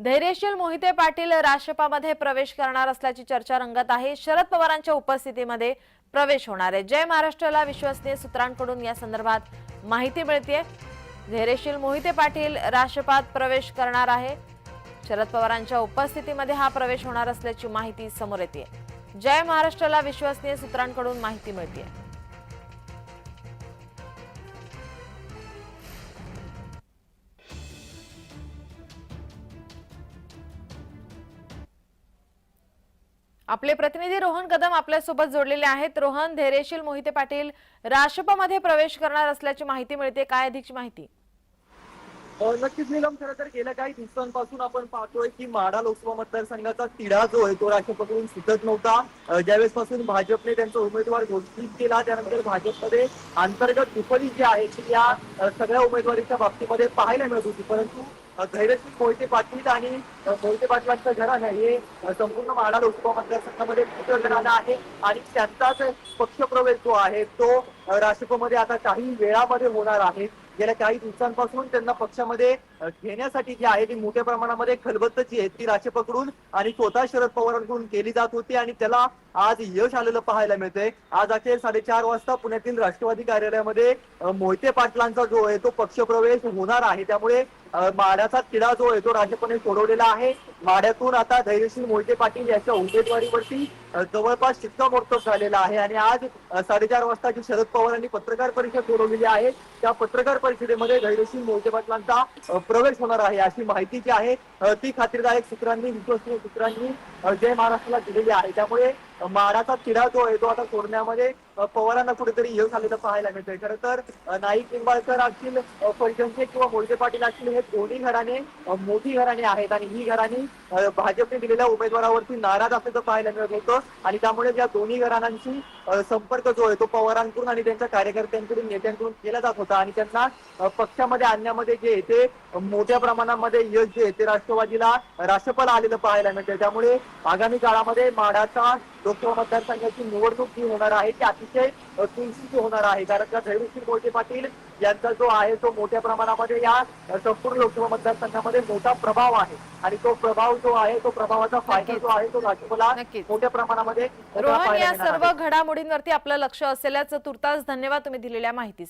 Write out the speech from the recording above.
धैर्यशील मोहिते पाटील राष्ट्रपामध्ये प्रवेश करणार असल्याची चर्चा रंगत आहे. शरद पवारांच्या उपस्थितीमध्ये प्रवेश होणार आहे. जय महाराष्ट्राला विश्वसनीय सूत्रांकडून या संदर्भात माहिती मिळते धैर्यशील मोहिते पाटील राष्ट्रपात प्रवेश करणार आहे. शरद पवारांच्या उपस्थितीमध्ये हा प्रवेश होणार असल्याची माहिती समोर येते जय महाराष्ट्राला विश्वसनीय सूत्रांकडून माहिती मिळते आपले प्रतिनिधी रोहन कदम आपल्यासोबत जोडलेले आहेत. रोहन धैर्यशील मोहिते पाटील राष्ट्रपमध्ये प्रवेश करणार असल्याची माहिती मिळते. काय अधिकची माहिती? नक्कीच निलम खरं तर गेल्या काही दिवसांपासून आपण पाहतोय की माडा लोकसभा मतदारसंघाचा तिढा जो आहे तो राष्ट्रपतीकडून सुटत नव्हता. ज्यावेळेस पासून भाजपने त्यांचा उमेदवार घोषित केला त्यानंतर भाजपमध्ये अंतर्गत दुपरी जी आहे. ती या सगळ्या उमेदवारीच्या बाबतीमध्ये पाहायला मिळत होती. परंतु धैर्यशील मोहिते पाटील आणि मोहिते पाटलांचं घराणं हे संपूर्ण महाडा लोकसभा मतदारसंघामध्ये मोठं घराणं आहे आणि त्यांचाच पक्षप्रवेश जो आहे तो अ, राष्ट्रपतीमध्ये आता काही वेळामध्ये होणार आहे. गेल्या काही दिवसांपासून त्यांना पक्षामध्ये घेण्यासाठी जी आहे ती मोठ्या प्रमाणामध्ये खलबत्त जी आहे ती राशी पकडून आणि स्वतः शरद पवारांकडून केली जात होती आणि त्याला आज यश आलेलं पाहायला मिळतंय. आज अखेर साडेचार वाजता पुण्यातील राष्ट्रवादी कार्यालयामध्ये मोहिते पाटलांचा जो आहे तो पक्षप्रवेश होणार आहे. त्यामुळे माड्याचा माढ्याचा तिढा जो आहे तो राजपणे सोडवलेला आहे. माड्यातून आता धैर्यशील मोहिते पाटील यांच्या उमेदवारीवरती जवळपास शिक्कामोर्तब झालेला आहे आणि आज साडेचार वाजता जी शरद पवारांनी पत्रकार परिषद बोलवलेली आहे त्या पत्रकार परिषदेमध्ये धैर्यशील मोहिते पाटलांचा प्रवेश होणार आहे अशी माहिती जी आहे ती खात्रीदायक सूत्रांनी विश्वसनीय सूत्रांनी जय महाराष्ट्राला दिलेली आहे. त्यामुळे महाराष्ट्रात तिढा जो आहे तो आता सोडण्यामध्ये पवारांना कुठेतरी यश झालेलं पाहायला मिळतंय. खरं तर नाईक निंबाळकर असतील अ, किंवा मोहिते पाटील असतील हे दोन्ही घराणे मोठी घराणे आहेत आणि ही घराणी भाजपने दिलेल्या उमेदवारावरती नाराज असल्याचं पाहायला मिळत होतं. आणि त्यामुळे या दोन्ही घराण्यांशी संपर्क जो आहे तो पवारांकडून आणि त्यांच्या कार्यकर्त्यांकडून नेत्यांकडून केला जात होता. आणि त्यांना पक्षामध्ये आणण्यामध्ये जे आहे ते मोठ्या प्रमाणामध्ये यश जे आहे ते राष्ट्रवादीला राष्ट्रपाल आलेलं पाहायला मिळतंय. त्यामुळे आगामी काळामध्ये माढाचा लोकसभा मतदारसंघाची निवडणूक जी होणार आहे ती अतिशय अ, चुरशीची होणार आहे कारण का धैर्यशील मोहिते पाटील यांचा जो आहे तो मोठ्या प्रमाणामध्ये या संपूर्ण लोकसभा मतदारसंघामध्ये मोठा प्रभाव आहे आणि तो प्रभाव जो आहे तो प्रभावाचा फायदा. जो आहे तो भाजपला. मोठ्या प्रमाणामध्ये रोहन या. सर्व घडामोडींवरती आपलं लक्ष असल्याचं तुर्तास धन्यवाद तुम्ही दिलेल्या माहितीसाठी